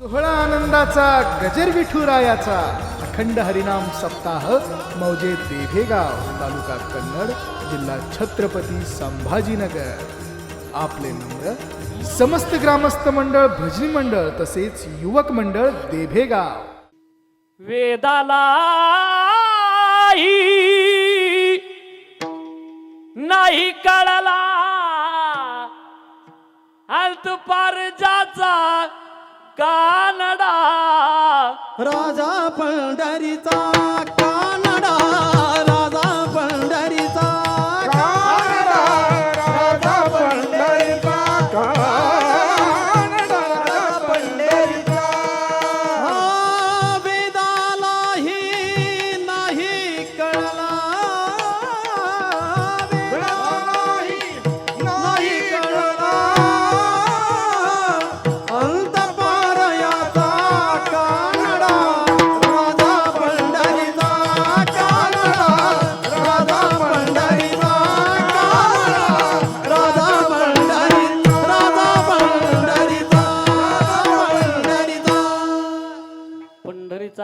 सोहळा आनंदाचा गजर विठुरायाचा अखंड हरिनाम सप्ताह मौजे देभेगाव तालुका कन्नड जिल्हा छत्रपती संभाजीनगर. आपले नम्र समस्त ग्रामस्थ मंडळ भजनी मंडळ तसेच युवक मंडळ देभेगाव. वेदाला नाही कळला. अंत पार जाचा कानडा. राजा पंढरीचा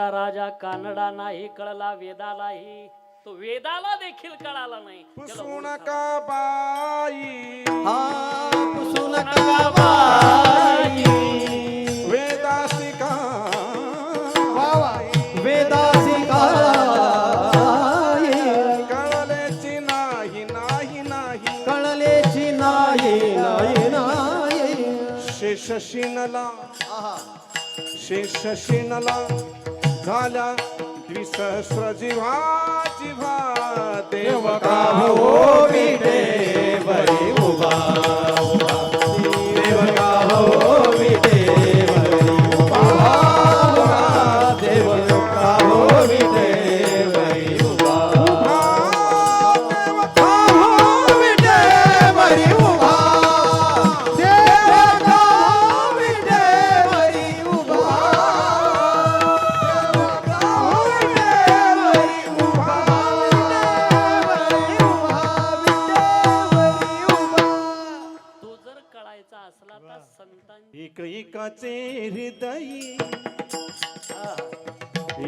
पंढरीचा राजा कानडा नाही कळला वेदालाही तो वेदाला देखील कळाला नाही. त्याला पुसू ओळखा. नका बाई? हा पुसून का बाई? वेदासिका. वेदासी काय कळलेची नाही नाही नाही. कळलेची नाही नाही नाही. शेषशिनला शेषशिनला झाल्या द्विसहस्र जिव्हा जिव्हा देव का हो मी बरी उभा. एक एकाचे हृदय.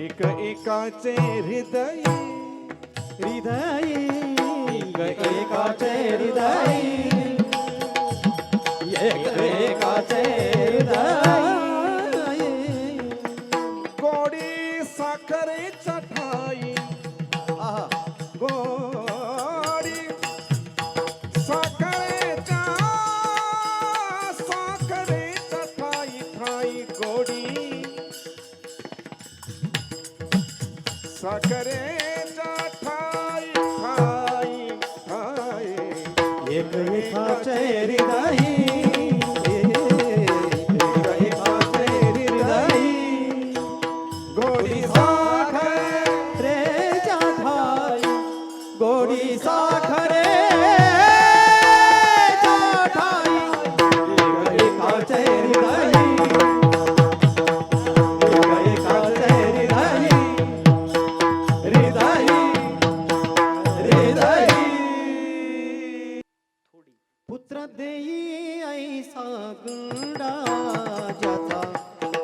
एक एकाचे हृदय. हृदय. एकाचे हृदय. एक एकाचे हृदय. साखरेच्या ठाई ठाई ठाई एक एकाचे हृदय एक एकाचे हृदय गोडी साखर रेच्या ठाई गोडी साखरे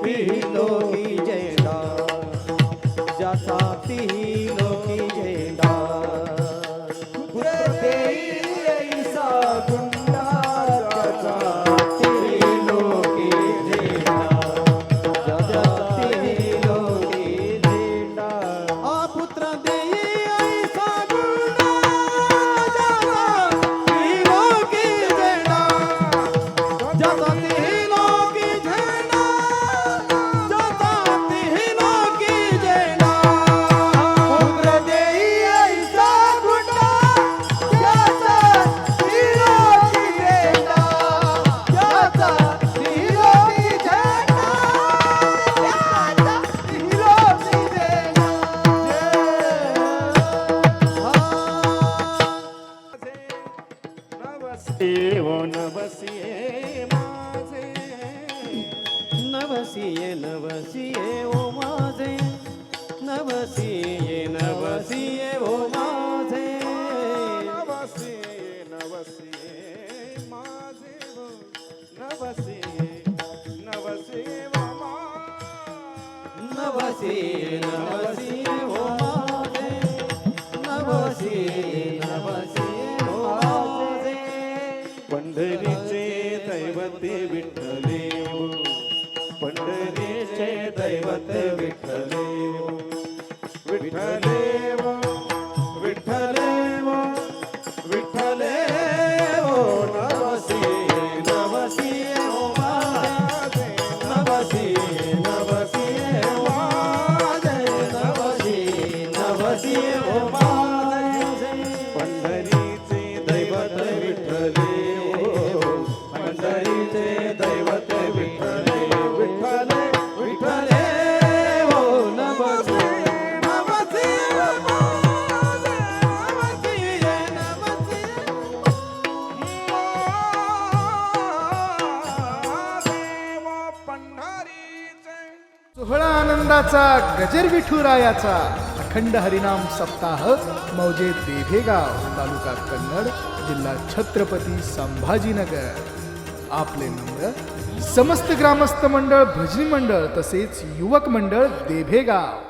पिलोकी झेंडा ज्याचा जसा झेंडा नवसिये नवसिये नवसिये ओ माझे. नवसिये नवसिये ओ माझे. नवसिये नवसिये माझे व नवसिये नवसिये व Hare चंद्राचा गजर विठुरायाचा अखंड हरिनाम सप्ताह मौजे देभेगाव तालुका कन्नड जिल्हा छत्रपती संभाजीनगर. आपले नम्र समस्त ग्रामस्थ मंडळ भजनी मंडळ तसेच युवक मंडळ देभेगाव.